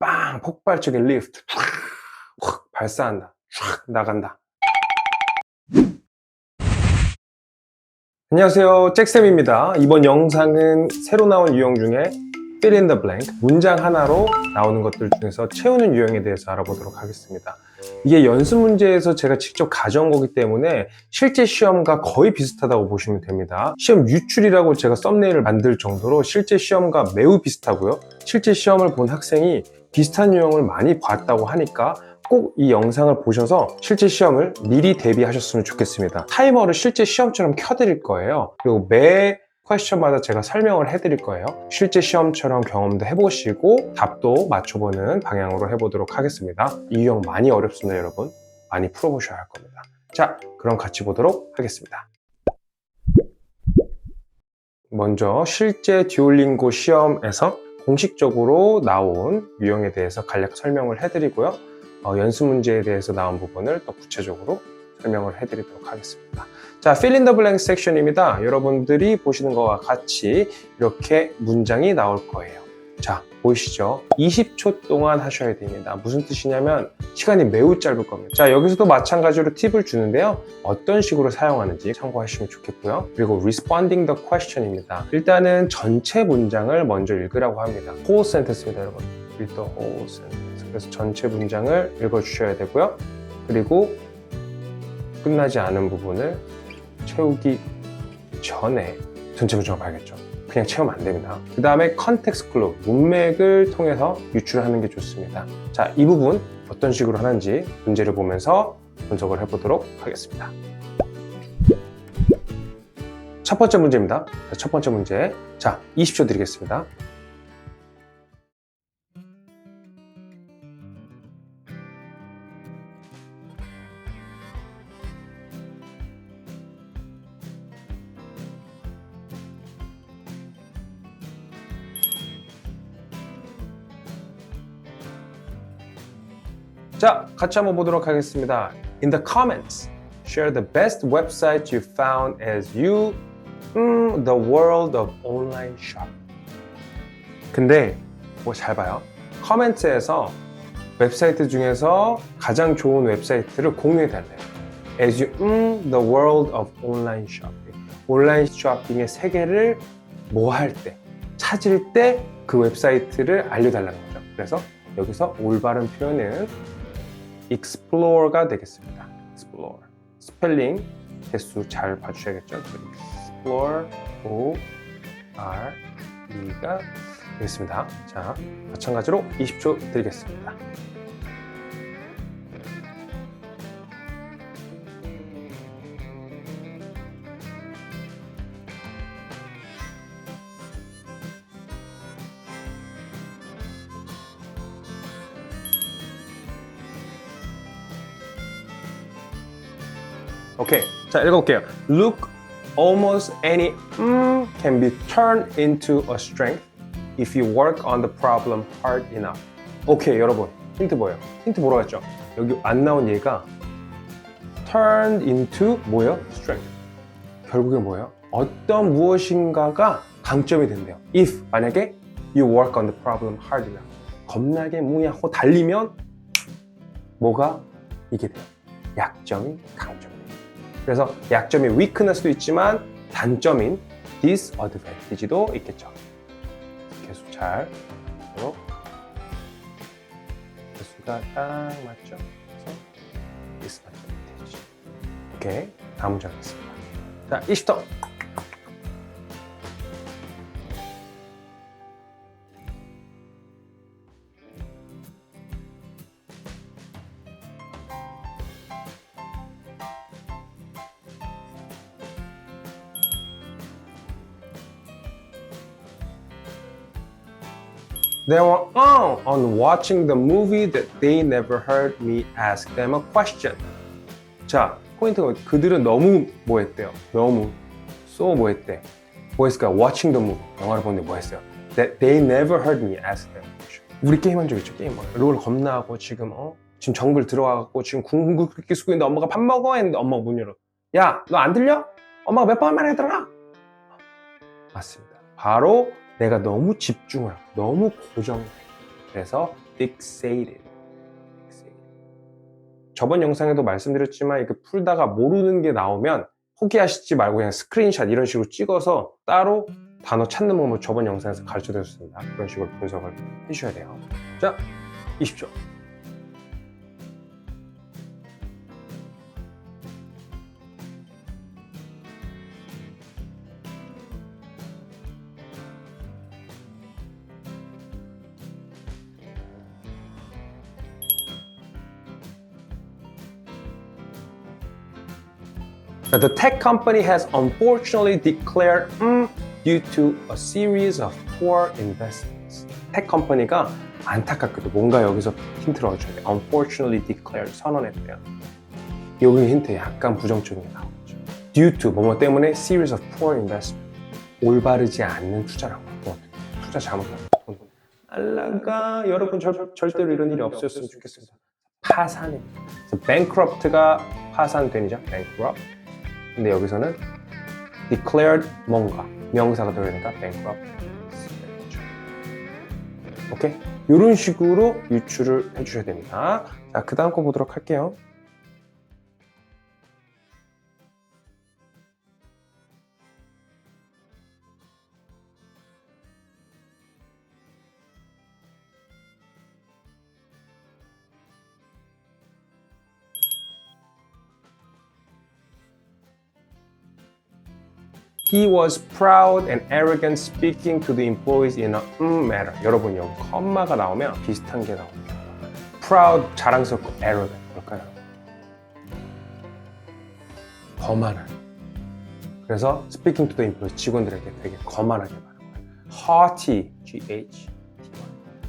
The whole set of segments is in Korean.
빵 폭발적인 리프트 쫙확 발사한다. 쫙 나간다. 안녕하세요. 잭쌤입니다. 이번 영상은 새로 나온 유형 중에 fill in the blank 문장 하나로 나오는 것들 중에서 채우는 유형에 대해서 알아보도록 하겠습니다. 이게 연습 문제에서 제가 직접 가져온 거기 때문에 실제 시험과 거의 비슷하다고 보시면 됩니다. 시험 유출이라고 제가 썸네일을 만들 정도로 실제 시험과 매우 비슷하고요. 실제 시험을 본 학생이 비슷한 유형을 많이 봤다고 하니까 꼭 이 영상을 보셔서 실제 시험을 미리 대비하셨으면 좋겠습니다. 타이머를 실제 시험처럼 켜드릴 거예요. 그리고 매 퀘스천마다 제가 설명을 해드릴 거예요. 실제 시험처럼 경험도 해보시고 답도 맞춰보는 방향으로 해보도록 하겠습니다. 이 유형 많이 어렵습니다, 여러분. 많이 풀어보셔야 할 겁니다. 자, 그럼 같이 보도록 하겠습니다. 먼저 실제 듀올링고 시험에서 공식적으로 나온 유형에 대해서 간략 설명을 해드리고요. 어, 연습 문제에 대해서 나온 부분을 또 구체적으로 설명을 해드리도록 하겠습니다. 자, fill in the blank 섹션입니다. 여러분들이 보시는 것과 같이 이렇게 문장이 나올 거예요. 자, 보이시죠? 20초 동안 하셔야 됩니다. 무슨 뜻이냐면 시간이 매우 짧을 겁니다. 자, 여기서도 마찬가지로 팁을 주는데요. 어떤 식으로 사용하는지 참고하시면 좋겠고요. 그리고 responding the question입니다. 일단은 전체 문장을 먼저 읽으라고 합니다. whole sentence입니다, 여러분. read the whole sentence. 그래서 전체 문장을 읽어주셔야 되고요. 그리고 끝나지 않은 부분을 채우기 전에 전체 문장을 봐야겠죠. 그냥 채우면 안 됩니다. 그 다음에 컨텍스트 클로, 문맥을 통해서 유출하는 게 좋습니다. 자, 이 부분 어떤 식으로 하는지 문제를 보면서 분석을 해보도록 하겠습니다. 첫 번째 문제입니다. 자, 첫 번째 문제. 자, 20초 드리겠습니다. 자, 같이 한번 보도록 하겠습니다. In the comments, share the best website you found as you mm, the world of online shop. 근데 뭐 잘 봐요. 커멘트에서 웹사이트 중에서 가장 좋은 웹사이트를 공유해 달래요. As you mm, the world of online shopping. 온라인 쇼핑의 세계를 뭐 할 때, 찾을 때 그 웹사이트를 알려달라는 거죠. 그래서 여기서 올바른 표현은 explore가 되겠습니다. explore. 스펠링 개수 잘 봐주셔야겠죠. explore, o, r, e가 되겠습니다. 자, 마찬가지로 20초 드리겠습니다. 오케이. 자, 읽어볼게요. Look, almost any mm can be turned into a strength if you work on the problem hard enough. 오케이, 여러분. 힌트 뭐예요? 힌트 뭐라고 했죠? 여기 안 나온 얘가 turned into 뭐예요? strength. 결국에 뭐예요? 어떤 무엇인가가 강점이 된대요. if 만약에 you work on the problem hard enough. 겁나게 무야호 달리면 뭐가 이게 돼요? 약점이 돼요. 그래서 약점이 weakness도 있지만 단점인 disadvantage도 있겠죠. 개수 잘 보도록. 개수가 딱 맞죠? 그래서 disadvantage. 오케이. 다음 문제 하겠습니다. 자, 20터. They were on on watching the movie that they never heard me ask them a question. 자, 포인트가 그들은 너무 뭐 했대요? 너무 so 뭐 했대? 뭐 했을까요? Watching the movie. 영화를 보는데 뭐 했어요? That they never heard me ask them a question. 우리 게임한 적 있죠? 게임 뭐. 롤 겁나 하고 지금 어? 지금 정글 들어가고 지금 궁극기 쓰고 있는데 엄마가 밥 먹어 했는데 엄마가 문 열어. 야, 너 안 들려? 엄마가 몇 번 말했더라? 맞습니다. 바로 내가 너무 집중을 하고 너무 고정해. 그래서 fixated. 저번 영상에도 말씀드렸지만 이렇게 풀다가 모르는 게 나오면 포기하시지 말고 그냥 스크린샷 이런 식으로 찍어서 따로 단어 찾는 방법 저번 영상에서 가르쳐 드렸습니다. 그런 식으로 분석을 해주셔야 돼요. 자, 20초. Now, the tech company has unfortunately declared mm, due to a series of poor investments. tech 컴퍼니가 안타깝게도 뭔가 여기서 힌트를 얻어줘야 돼. unfortunately declared 선언했대요. 여기 힌트 약간 부정적인 게 나오죠. due to 뭐뭐 때문에 series of poor investment. 올바르지 않는 투자라고. 뭐, 투자 잘못하면 돈 날라가. 여러분 절, 절대로 이런 일이 없었으면 좋겠습니다. 파산입니다. bankrupt가 파산된이죠. bankrupt. 근데 여기서는 declared 뭔가 명사가 들어가니까 bankrupt. 오케이? 이런 식으로 유출을 해주셔야 됩니다. 자, 그 다음 거 보도록 할게요. He was proud and arrogant speaking to the employees in a mm manner. 여러분 여기 컴마가 나오면 비슷한 게 나옵니다. proud 자랑스럽고 arrogant 뭘까요? 거만한. 그래서 speaking to the employees 직원들에게 되게 거만하게 말하는 거예요. haughty, G-H.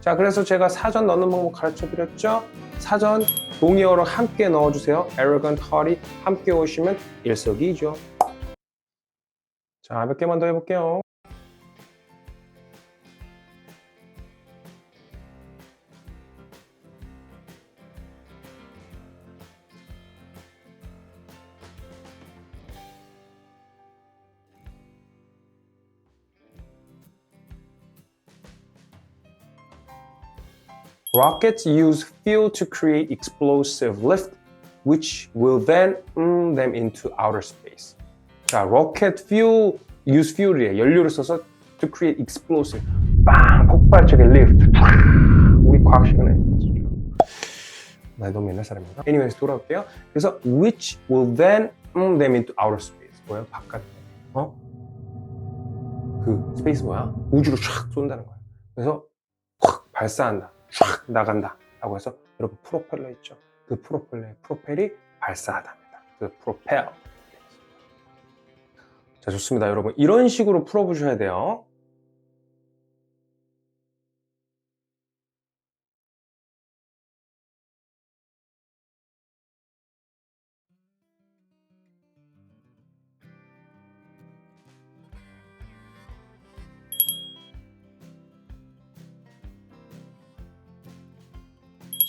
자, 그래서 제가 사전 넣는 방법 가르쳐 드렸죠? 사전 동의어로 함께 넣어주세요. arrogant, haughty 함께 오시면 일석이조. 자, 몇 개만 더 해볼게요. Rockets use fuel to create explosive lift, which will then mm them into outer space. 자, rocket fuel, use fuel이에요. 연료를 써서 to create explosive. 빵! 폭발적인 lift. 우리 과학 시간에 했었죠. 나 너무 옛날 사람인가? Anyways, 돌아올게요. 그래서 which will then mm them into outer space. 뭐야? 바깥. 어? 그 스페이스 뭐야? 우주로 촥 쏜다는 거야. 그래서 확 발사한다. 촥 나간다. 라고 해서 여러분 프로펠러 있죠? 그 프로펠러의 프로펠이 발사하답니다. 그 프로펠. 자, 좋습니다. 여러분. 이런 식으로 풀어보셔야 돼요.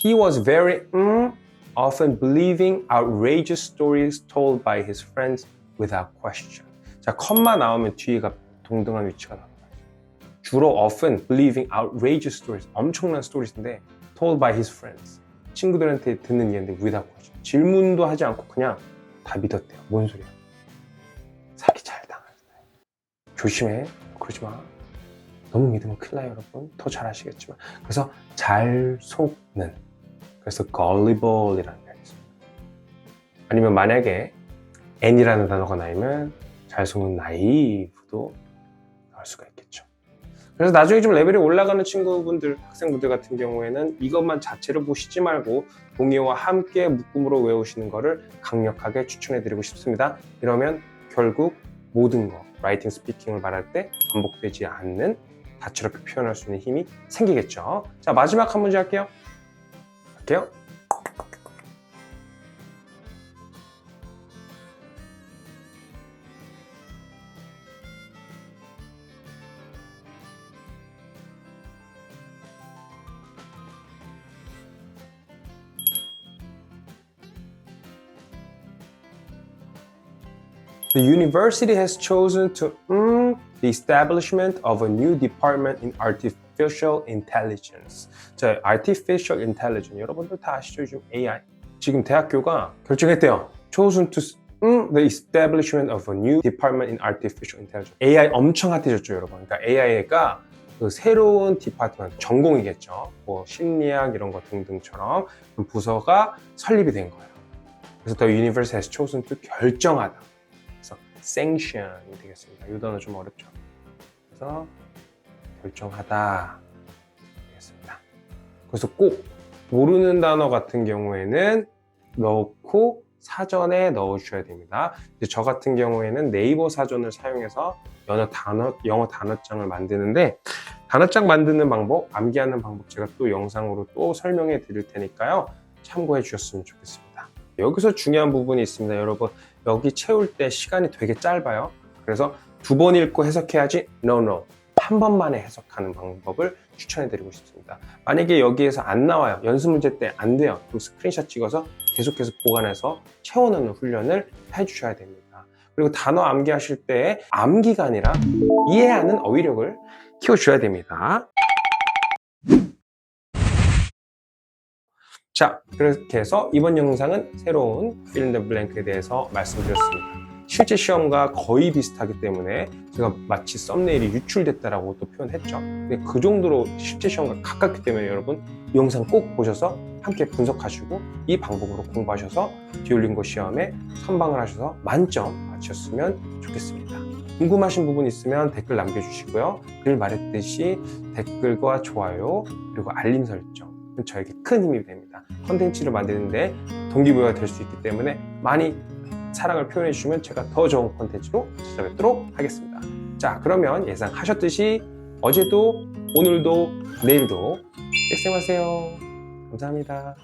He was very mm, often believing outrageous stories told by his friends without question. 자, 컴마 나오면 뒤에가 동등한 위치가 나옵니다. 주로 often believing outrageous stories, 엄청난 스토리인데 told by his friends. 친구들한테 듣는 얘기인데 without. 질문도 하지 않고 그냥 다 믿었대요. 뭔 소리야? 사기 잘 당하는 조심해. 그러지 마. 너무 믿으면 큰일 나요, 여러분. 더 잘 아시겠지만. 그래서 잘 속는. 그래서 gullible이라는 있습니다. 아니면 만약에 n이라는 단어가 나오면 잘 속는 naive도 나올 수가 있겠죠. 그래서 나중에 좀 레벨이 올라가는 친구분들, 학생분들 같은 경우에는 이것만 자체를 보시지 말고 동의어와 함께 묶음으로 외우시는 것을 강력하게 추천해 드리고 싶습니다. 이러면 결국 모든 거, 라이팅, 스피킹을 말할 때 반복되지 않는 다채롭게 표현할 수 있는 힘이 생기겠죠. 자, 마지막 한 문제 할게요. 할게요. The university has chosen to mm, the establishment of a new department in artif- Artificial Intelligence. 자, Artificial Intelligence 여러분들 다 아시죠? 요즘 AI. 지금 대학교가 결정했대요. chosen to 음, the establishment of a new department in artificial intelligence. AI 엄청 핫해졌죠, 여러분. 그러니까 AI가 그 새로운 디파트먼트, 전공이겠죠. 뭐 심리학 이런 거 등등처럼 그 부서가 설립이 된 거예요. 그래서 universe has chosen to 결정하다. Sanction이 되겠습니다. 이 단어 좀 어렵죠. 그래서 결정하다 되겠습니다. 그래서 꼭 모르는 단어 같은 경우에는 넣고 사전에 넣어주셔야 됩니다. 저 같은 경우에는 네이버 사전을 사용해서 영어 단어 영어 단어장을 만드는데 단어장 만드는 방법, 암기하는 방법 제가 또 영상으로 또 설명해 드릴 테니까요. 참고해 주셨으면 좋겠습니다. 여기서 중요한 부분이 있습니다. 여러분, 여기 채울 때 시간이 되게 짧아요. 그래서 두 번 읽고 해석해야지? No, no. 한 번만에 해석하는 방법을 추천해 드리고 싶습니다. 만약에 여기에서 안 나와요. 연습 문제 때 안 돼요. 그럼 스크린샷 찍어서 계속해서 보관해서 채워넣는 훈련을 해 주셔야 됩니다. 그리고 단어 암기하실 때 암기가 아니라 이해하는 어휘력을 키워줘야 됩니다. 자, 그렇게 해서 이번 영상은 새로운 the blank에 대해서 말씀드렸습니다. 실제 시험과 거의 비슷하기 때문에 제가 마치 썸네일이 유출됐다라고 또 표현했죠. 근데 그 정도로 실제 시험과 가깝기 때문에 여러분 이 영상 꼭 보셔서 함께 분석하시고 이 방법으로 공부하셔서 듀오링고 시험에 선방을 하셔서 만점 맞추셨으면 좋겠습니다. 궁금하신 부분 있으면 댓글 남겨주시고요. 늘 말했듯이 댓글과 좋아요 그리고 알림 설정 저에게 큰 힘이 됩니다. 컨텐츠를 만드는데 동기부여가 될 수 있기 때문에 많이 사랑을 표현해 주시면 제가 더 좋은 컨텐츠로 찾아뵙도록 하겠습니다. 자 그러면 예상하셨듯이 어제도 오늘도 내일도 섹생하세요. 감사합니다.